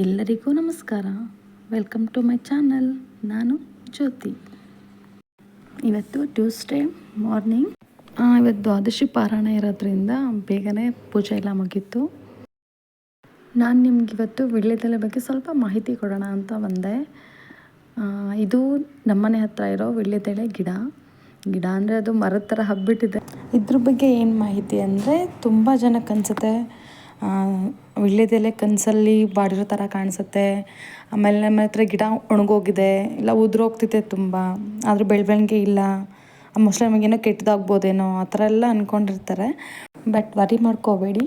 ಎಲ್ಲರಿಗೂ ನಮಸ್ಕಾರ. Welcome to my channel ನಾನು ಜ್ಯೋತಿ. ಇವತ್ತು ಟ್ಯೂಸ್ಡೇ ಮಾರ್ನಿಂಗ್ ಇವತ್ತು ದ್ವಾದಶಿ ಪಾರಾಯಣ ಇರೋದ್ರಿಂದ ಬೇಗನೆ ಪೂಜೆ ಎಲ್ಲ ಮುಗೀತು. ನಾನು ನಿಮ್ಗೆ ಇವತ್ತು ವಿಳ್ಯದೆಲೆ ಬಗ್ಗೆ ಸ್ವಲ್ಪ ಮಾಹಿತಿ ಕೊಡೋಣ ಅಂತ ಬಂದೆ. ಇದು ನಮ್ಮನೆ ಹತ್ರ ಇರೋ ವಿಳ್ಯದೆಲೆ ಗಿಡ. ಗಿಡ ಅಂದರೆ ಅದು ಮರದ ಥರ ಹಬ್ಬಿಟ್ಟಿದೆ. ಇದ್ರ ಬಗ್ಗೆ ಏನು ಮಾಹಿತಿ ಅಂದರೆ ತುಂಬ ಜನಕ್ಕೆ ಅನಿಸುತ್ತೆ. ವೀಳ್ಯದೆಲೆ ಕನಸಲ್ಲಿ ಬಾಡಿರೋ ಥರ ಕಾಣಿಸುತ್ತೆ. ಆಮೇಲೆ ನಮ್ಮ ಹತ್ರ ಗಿಡ ಒಣಗೋಗಿದೆ. ಇಲ್ಲ ಉದುರೋಗ್ತಿದೆ ತುಂಬ. ಆದರೂ ಬೆಳವಣಿಗೆ ಇಲ್ಲ. ಮೋಸ್ಟ್ಲಿ ನಮಗೇನೋ ಕೆಟ್ಟದಾಗ್ಬೋದೇನೋ ಆ ಥರ ಎಲ್ಲ ಅಂದ್ಕೊಂಡಿರ್ತಾರೆ ಬಟ್ ವರಿ ಮಾಡ್ಕೋಬೇಡಿ.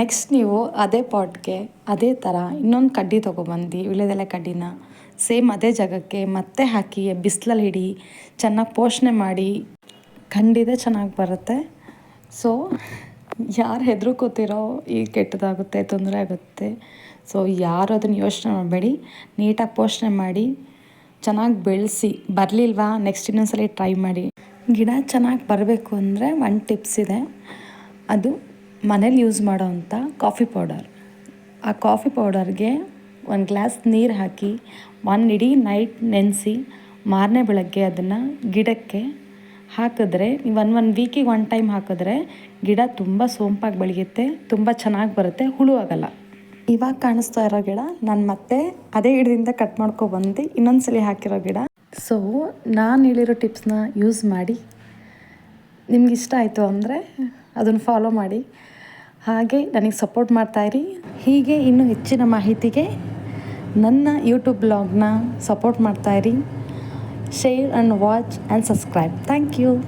ನೆಕ್ಸ್ಟ್ ನೀವು ಅದೇ ಪಾಟ್ಗೆ ಅದೇ ಥರ ಇನ್ನೊಂದು ಕಡ್ಡಿ ತೊಗೊಬಂದು ವಿಳ್ಯದೆಲೆ ಕಡ್ಡಿನ ಸೇಮ್ ಅದೇ ಜಾಗಕ್ಕೆ ಮತ್ತೆ ಹಾಕಿ ಬಿಸಿಲಲ್ಲಿ ಹಿಡಿ ಚೆನ್ನಾಗಿ ಪೋಷಣೆ ಮಾಡಿ ಖಂಡಿತ ಚೆನ್ನಾಗಿ ಬರುತ್ತೆ. ಸೊ ಯಾರು ಹೆದರ್ಕೋತಿರೋ ಈ ಕೆಟ್ಟದಾಗುತ್ತೆ, ತೊಂದರೆ ಆಗುತ್ತೆ. ಸೊ ಯಾರು ಅದನ್ನು ಯೋಚನೆ ಮಾಡಬೇಡಿ. ನೀಟಾಗಿ ಪೋಷಣೆ ಮಾಡಿ, ಚೆನ್ನಾಗಿ ಬೆಳೆಸಿ. ಬರಲಿಲ್ವಾ? ನೆಕ್ಸ್ಟ್ ಇನ್ನೊಂದ್ಸಲ ಟ್ರೈ ಮಾಡಿ. ಗಿಡ ಚೆನ್ನಾಗಿ ಬರಬೇಕು ಅಂದರೆ ಒಂದು ಟಿಪ್ಸ್ ಇದೆ. ಅದು ಮನೇಲಿ ಯೂಸ್ ಮಾಡೋವಂಥ ಕಾಫಿ ಪೌಡರ್ ಆ ಕಾಫಿ ಪೌಡರ್ಗೆ ಒಂದು ಗ್ಲಾಸ್ ನೀರು ಹಾಕಿ, ಒಂದು ಇಡೀ ನೈಟ್ ನೆನೆಸಿ ಮಾರನೇ ಬೆಳಗ್ಗೆ ಅದನ್ನು ಗಿಡಕ್ಕೆ ಹಾಕಿದ್ರೆ ನೀವು ಒನ್ ಒನ್ ವೀಕಿಗೆ ಒನ್ ಟೈಮ್ ಹಾಕಿದ್ರೆ ಗಿಡ ತುಂಬ ಸೋಂಪಾಗಿ ಬೆಳೆಯುತ್ತೆ ತುಂಬ ಚೆನ್ನಾಗಿ ಬರುತ್ತೆ ಹುಳು ಆಗಲ್ಲ. ಇವಾಗ ಕಾಣಿಸ್ತಾ ಇರೋ ಗಿಡ ನಾನು ಮತ್ತೆ ಅದೇ ಗಿಡದಿಂದ ಕಟ್ ಮಾಡ್ಕೊಬಂದು ಇನ್ನೊಂದ್ಸಲಿ ಹಾಕಿರೋ ಗಿಡ. ಸೊ ನಾನು ಹೇಳಿರೋ ಟಿಪ್ಸ್ನ ಯೂಸ್ ಮಾಡಿ. ನಿಮ್ಗೆ ಇಷ್ಟ ಆಯಿತು ಅಂದರೆ ಅದನ್ನು ಫಾಲೋ ಮಾಡಿ. ಹಾಗೆ ನನಗೆ ಸಪೋರ್ಟ್ ಮಾಡ್ತಾಯಿರಿ ಹೀಗೆ ಇನ್ನೂ ಹೆಚ್ಚಿನ ಮಾಹಿತಿಗೆ ನನ್ನ ಯೂಟ್ಯೂಬ್ ಬ್ಲಾಗ್ನ ಸಪೋರ್ಟ್ ಮಾಡ್ತಾಯಿರಿ share and watch and subscribe. Thank you.